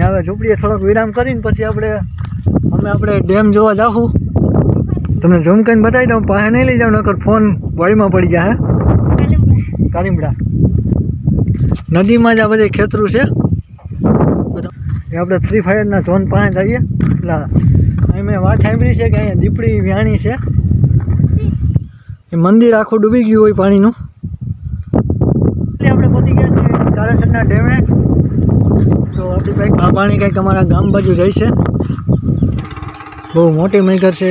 ત્યાં હવે ઝૂંપડીએ થોડોક વિરામ કરીને પછી આપણે અમે આપણે ડેમ જોવા જાઉં તમને ઝૂમ કરીને બતાવી દઉં પાસે નહીં લઈ જાઉં નકર ફોન વાયુમાં પડી જાય કાળીમડા નદીમાં જ આ બધા ખેતરું છે. એ આપણે ફ્રી ફાયરના ઝોન પાસે જઈએ. એટલે અહીં મેં વાત સાંભળી છે કે અહીંયા દીપડી વ્યાણી છે. એ મંદિર આખું ડૂબી ગયું હોય પાણીનું. આપણે પહોંચી ગયા છીએ તારાસરના ડેમે પાણી કંઈક અમારા ગામ બાજુ જાય છે. બહુ મોટી મેઘર છે.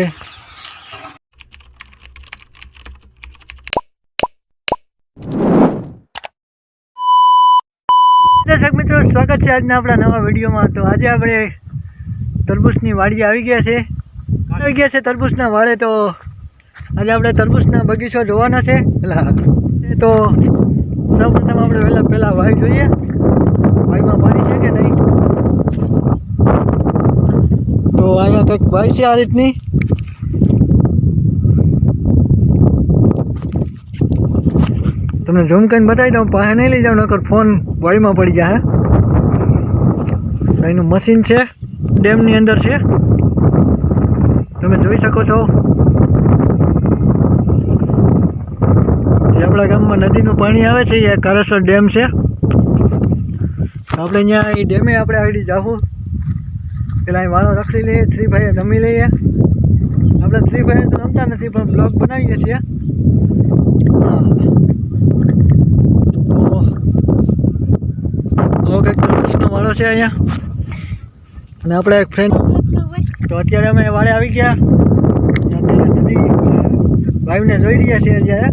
દર્શક મિત્રો, સ્વાગત છે આજના આપણા નવા વિડીયોમાં. તો આજે આપણે તરબૂચની વાડી આવી ગયા છે. આવી ગયા છે તરબૂચના વાડે તો આજે આપણે તરબૂચના બગીચો જોવાના છે. એટલે તો સૌપ્રથમ આપણે વહેલા પહેલાં વાય જોઈએ. વાયમાં પાણી છે કે નહીં? તો અહીંયા કંઈક ભાઈ છે આ રીતની? તમને ઝૂમ કરીને બતાવી દઉં પાસે નહીં લઈ જાઉં નકર ફોન વાયુમાં પડી જાય એનું મશીન છે, ડેમની અંદર છે. તમે જોઈ શકો છો. જે આપણા ગામમાં નદીનું પાણી આવે છે, એ કારેસર ડેમ છે. આપણે અહીંયા એ ડેમે આપણે આગળ જાવું પેલા અહીં વાળો રખડી લઈએ થ્રી ભાઈએ રમી લઈએ. આપણે થ્રી ભાઈએ તો રમતા નથી, પણ બ્લોગ બનાવીએ છીએ. આવો વાળો છે અહીંયા. અને આપણે એક ફ્રેન્ડ તો અત્યારે અમે વાડે આવી ગયા. નદી વાયુને જોઈ રહ્યા છીએ અત્યારે.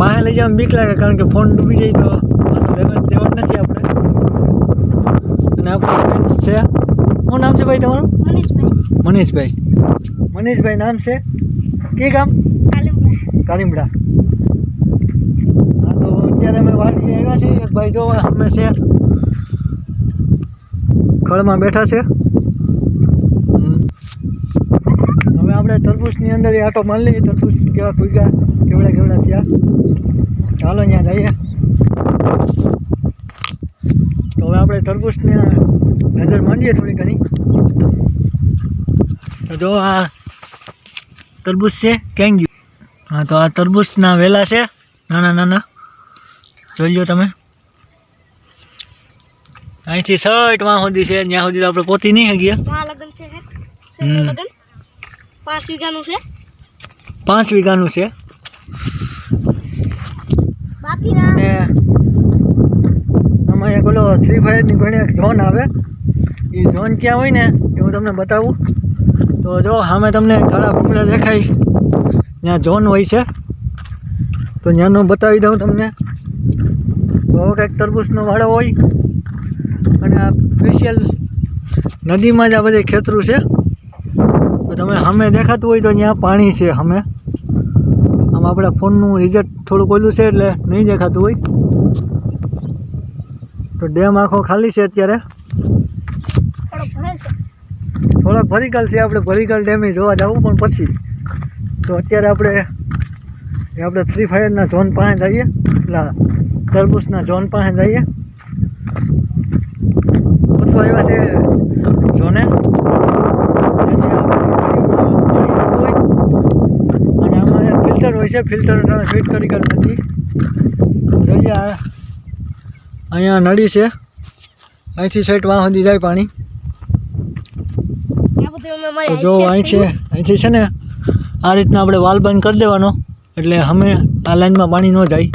પાસે લઈ જવામાં બીક લાગે, કારણ કે ફોન ડૂબી જાય તો નથી આપણે. અને આપણો છે? શું નામ છે ભાઈ તમારું? મનીષભાઈ. મનીષભાઈ. નામ છે? કે ગામ? કાલિમડા હા તો અત્યારે અમે વાડી આવ્યા છીએ. એક ભાઈ જો અમે છે. ખળમાં બેઠા છે. હવે આપણે તરબૂચની અંદર આટો મારી લઈએ. તરબૂચ કેવા કુગ્યા કેવડા કેવડા થયા. ચાલો ત્યાં જઈએ. તરબૂચને નજર માંડીએ થોડી ઘણી. તો જો આ તરબૂચ છે કેંગ્યુ. હા તો આ તરબૂચના વેલા છે નાના નાના. જોઈ લો તમે. અહીંથી સઠ વાં સુધી છે ત્યાં સુધી આપણે પોતી નહીં ગયા લગન છે. લગન? પાંચ વીઘાનું છે? પાંચ વીઘાનું છે. અને આમાં એક ઓલો થ્રી ફાયરની ઘણી એક ઝોન આવે. એ ઝોન ક્યાં હોય ને, એ હું તમને બતાવું. તો જો, સામે તમને કાળા ભૂંગળા દેખાય. ત્યાં ઝોન હોય છે. તો ત્યાંનું બતાવી દઉં તમને. તો કંઈક તરબૂચનો વાળો હોય. અને આ સ્પેશિયલ નદીમાં જ આ બધી ખેતરું છે. તો તમે સામે દેખાતું હોય તો ત્યાં પાણી છે સામે. આમ આપણા ફોનનું રિઝલ્ટ થોડુંક ઓલું છે એટલે નહીં દેખાતું હોય. તો ડેમ આખો ખાલી છે અત્યારે? થોડાક ભરીકલ છે આપણે ભરીકલ ડેમે જોવા જવું પણ પછી. તો અત્યારે આપણે આપણે ફ્રી ફાયરના ઝોન પાસે જઈએ. એટલે તરબૂચના ઝોન પાસે જઈએ. પહોંચવા આવ્યા છે હોય. અને અમારે ફિલ્ટર હોય છે ફિલ્ટર ફિટ કરી કર નથી. જોઈએ આ અહીંયા નળી છે. અહીંથી સાઈડ વાહ સુધી જાય પાણી. તો જો અહીં છે અહીંથી છે ને આ રીતના આપણે વાલ બંધ કરી દેવાનો એટલે અમે આ લાઈનમાં પાણી ન જાય.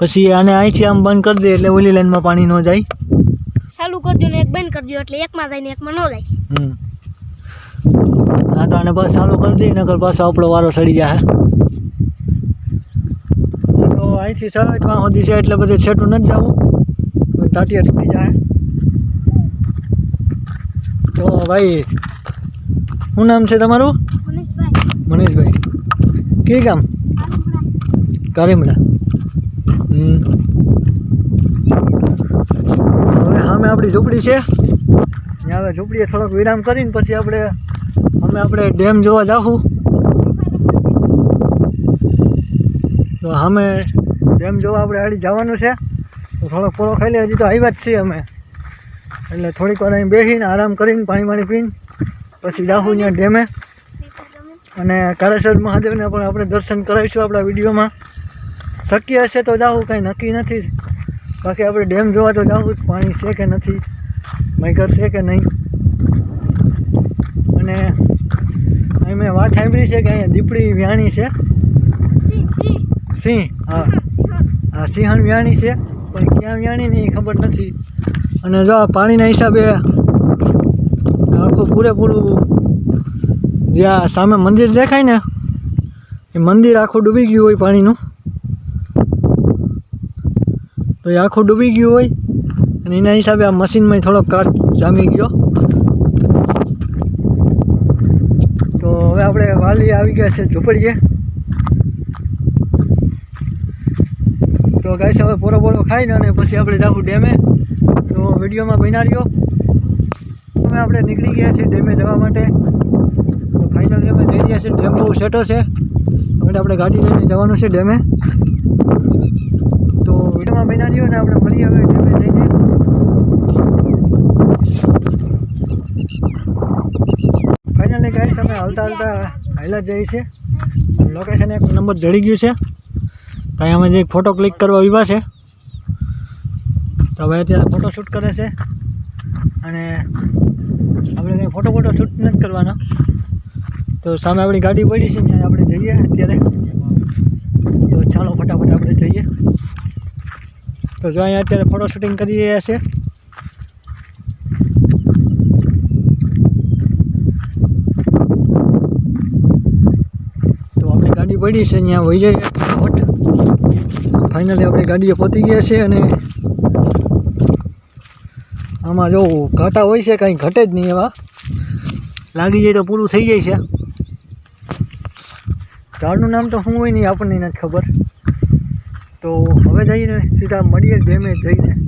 પછી આને અહીંથી આમ બંધ કરી દે એટલે ઓલી લાઈનમાં પાણી ન જાય. ચાલુ કરી દો ને એક બંધ કરી દો એટલે એકમાં જાય ને એકમાં ન જાય. હમ. હા તો આને બસ ચાલુ કરી દઈએ નકર પાછો આપણો વારો સડી જાય. તો અહીંથી સાઈઠમાં સુધી છે એટલે બધે છેટું નથી જવું. ટાટિયા તૂટી જાય. તો ભાઈ, શું નામ છે તમારું? મનીષભાઈ. કે ગામ? કારીમડા. હવે સામે આપણી ઝૂંપડી છે. ત્યાં હવે ઝૂંપડીએ થોડોક વિરામ કરીને પછી આપણે, અમે આપણે ડેમ જોવા જાઉં તો સામે ડેમ જોવા આપણે આડી જવાનું છે. થોડોક પોળો ખાઈ લે હજી તો આવ્યા જ છીએ અમે. એટલે થોડીક વાર અહીં બેસીને આરામ કરીને પાણી પાણી પીને પછી જાહું ત્યાં ડેમે. અને કારેશ્વર મહાદેવને પણ આપણે દર્શન કરાવીશું આપણા વિડીયોમાં. શક્ય હશે તો જાવું કાંઈ નક્કી નથી. બાકી આપણે ડેમ જોવા તો જાવું જ પાણી છે કે નથી મૈગર છે કે નહીં. અને અહીં મેં વાત સાંભળી છે કે અહીંયા દીપડી વ્યાણી છે. સિંહ હા. હા સિંહણ વ્યાણી છે. પણ ક્યાં નહીં, એ ખબર નથી. અને જો આ પાણીના હિસાબે આખું પૂરેપૂરું જે આ સામે મંદિર દેખાય ને, એ મંદિર આખું ડૂબી ગયું હોય પાણીનું. તો એ આખું ડૂબી ગયું હોય અને એના હિસાબે આ મશીનમાં થોડોક કાટ જામી ગયો. તો હવે આપણે વાલી આવી ગયા છે ઝૂંપડીએ. તો ગાઈસ હવે પોરો પોરો ખાઈને અને પછી આપણે જાવું ડેમે. તો વિડીયોમાં બના રહ્યો. હવે આપણે નીકળી ગયા છીએ ડેમે જવા માટે. તો ફાઇનલ અમે જઈ રહ્યા છીએ. ડેમ બહુ સેટો છે. હવે આપણે ગાડી લઈને જવાનું છે ડેમે. તો વિડીયોમાં બના રહ્યો ને આપણે મળીએ હવે ડેમે જઈને. ફાઇનલી ગાઈસ અમે હાલતા હાલતા હાઈલા જઈએ છીએ. લોકેશન એક નંબર જડી ગયું છે. ત્યાં અમે જે ફોટો ક્લિક કરવા વિવા છે, તો હવે અત્યારે ફોટો શૂટ કરે છે. અને આપણે કંઈ ફોટો ફોટો શૂટ નથી કરવાના. તો સામે આપણી ગાડી પડી છે, ત્યાં આપણે જઈએ અત્યારે. તો ચાલો ફટાફટ આપણે જઈએ. તો જો અહીંયા અત્યારે ફોટો શૂટિંગ કરી રહ્યા છે. તો આપણી ગાડી પડી છે, ત્યાં વહી જઈએ ફાઇનલી આપણે ગાડીએ પહોંચી ગયા છે અને આમાં જો ઘાટા હોય છે, કાંઈ ઘટે જ નહીં એવા. લાગી જાય તો પૂરું થઈ જાય છે. ઝાડનું નામ તો શું હોય નહીં આપણને નથી ખબર. તો હવે જઈને સીધા મળીએ ડેમેજ જઈને.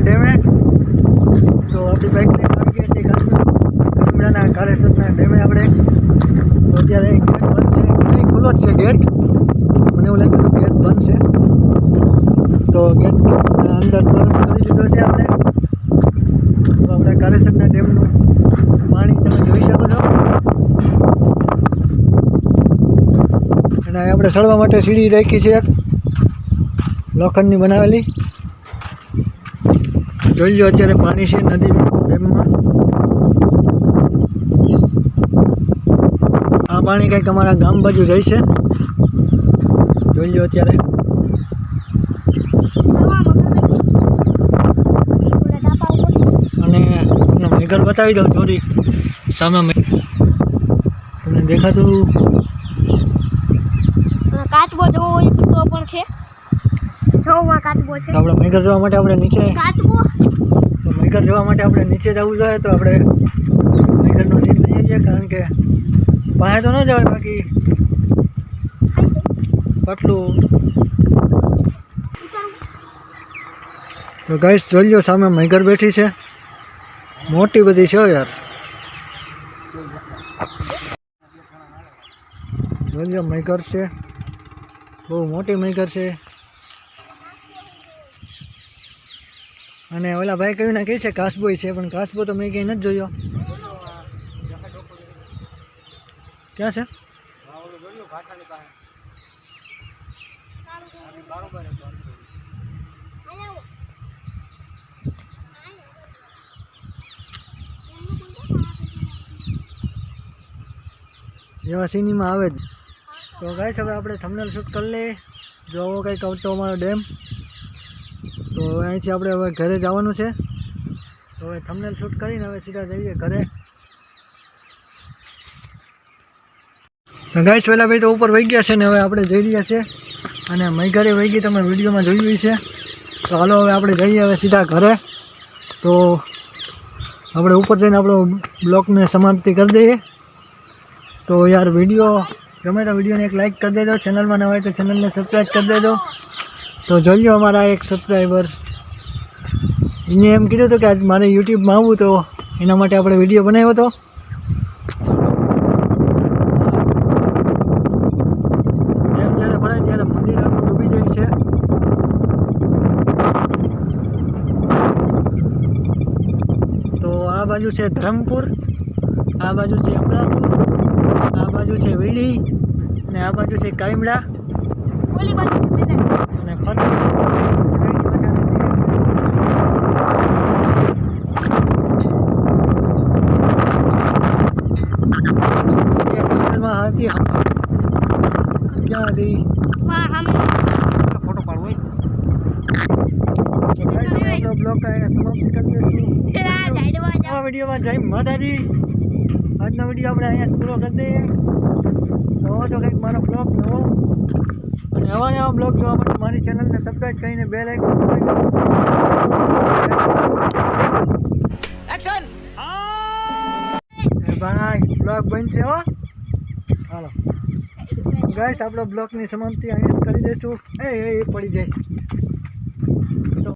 કાળેશ્વરના ડેમે. તો આપણી આવી ગયા છીએ કાશ્મીરાના કાળેશ્વરના ડેમે આપણે. અત્યારે ગેટ બંધ છે. નહીં ખુલ્લો જ છે ગેટ મને એવું લાગ્યું કે ગેટ બંધ છે. તો ગેટ અંદર પ્રવેશ કરી લીધો છે આપણે. તો આપણે કાળેશ્વરના ડેમનું પાણી તમે જોઈ શકો છો. અને આપણે ચડવા માટે સીડી રાખી છે. એક લોખંડની બનાવેલી. જોઈ લો અત્યારે પાણી છે નદી ડેમમાં. આ પાણી કંઈક અમારા ગામ બાજુ જાય છે. જોઈ લો અત્યારે. અને મેઘર બતાવી દઉં થોડી સામે મે- તમને દેખાતું કાચબો જોવો હોય તો પણ છે. જોવામાં કાચબો છે. આપણે મેઘર જોવા માટે આપણે નીચે કાચબો મેઘર જોવા માટે આપણે નીચે જવું જોઈએ તો આપણે મેઘરનો સીન લઈ જઈએ કારણ કે પાસે તો ન જવાય, બાકી પટલું તો ગાઈસ જોઈ લો સામે મેઘર બેઠી છે. મોટી બધી છે યાર. જોઈ લો મેઘર છે. બહુ મોટી મેઘર છે. અને ઓલા ભાઈ કહ્યું ને કહે છે કાસબોય છે, પણ કાસબો તો મેં ક્યાંય નથી જોયો. ક્યાં છે? એવા સિનેમા આવે જ. તો ગાઈસ, હવે આપણે થમનેલ શૂટ કરી લઈએ. જોવો કંઈક આવતો અમારો ડેમ તો અહીંથી આપણે હવે ઘરે જવાનું છે. તો હવે થમનેલ શૂટ કરીને હવે સીધા જઈએ ઘરે. ગાઈશ પહેલાં ભાઈ તો ઉપર વહી ગયા છે ને હવે આપણે જઈ રહ્યા છે. અને મૈઘરે વહી ગઈ, તમે વિડીયોમાં જોયું છે. તો હાલો હવે આપણે જઈએ હવે સીધા ઘરે. તો આપણે ઉપર જઈને આપણો બ્લોગને સમાપ્તિ કરી દઈએ. તો યાર વીડિયો ગમે તો વિડીયોને એક લાઇક કરી દેજો. ચેનલમાં ન હોય તો ચેનલને સબસ્ક્રાઈબ કરી દેજો. તો જોઈ અમારા એક સબસ્ક્રાઈબર એને એમ કીધું હતું કે આજ મારે યુટ્યુબમાં આવવું તો એના માટે આપણે વીડિયો બનાવ્યો હતો. આ બાજુ છે ધરમપુર, આ બાજુ છે અમરાપુર, આ બાજુ છે વીડી અને આ બાજુ છે કાઈમડા ઓલી બાજુ છે મેદાન. અને ફરતી એક મંદિરમાં હતી ક્યાં હતી વાહ, સામે. ફોટો પાડવો હોય બ્લોગ સમાપ્તિ કરી દઈશું આ ઝાડવા જાઓ. આ વિડીયોમાં જય માતાજી આજનો વીડિયો આપણે અહીંયા પૂરો કરી દઈએ નવો તો કંઈક મારો બ્લોગ નવો અને આવા નવા બ્લોગ જોવા માટે મારી ચેનલને સબસ્ક્રાઈબ કરીને બે લાઈક ભાઈ બ્લોગ બનશે હો. હાલો. ગાઈસ આપણો બ્લોગની સમાપ્તિ અહીંયા કરી દઈશું. એ એ પડી જાય.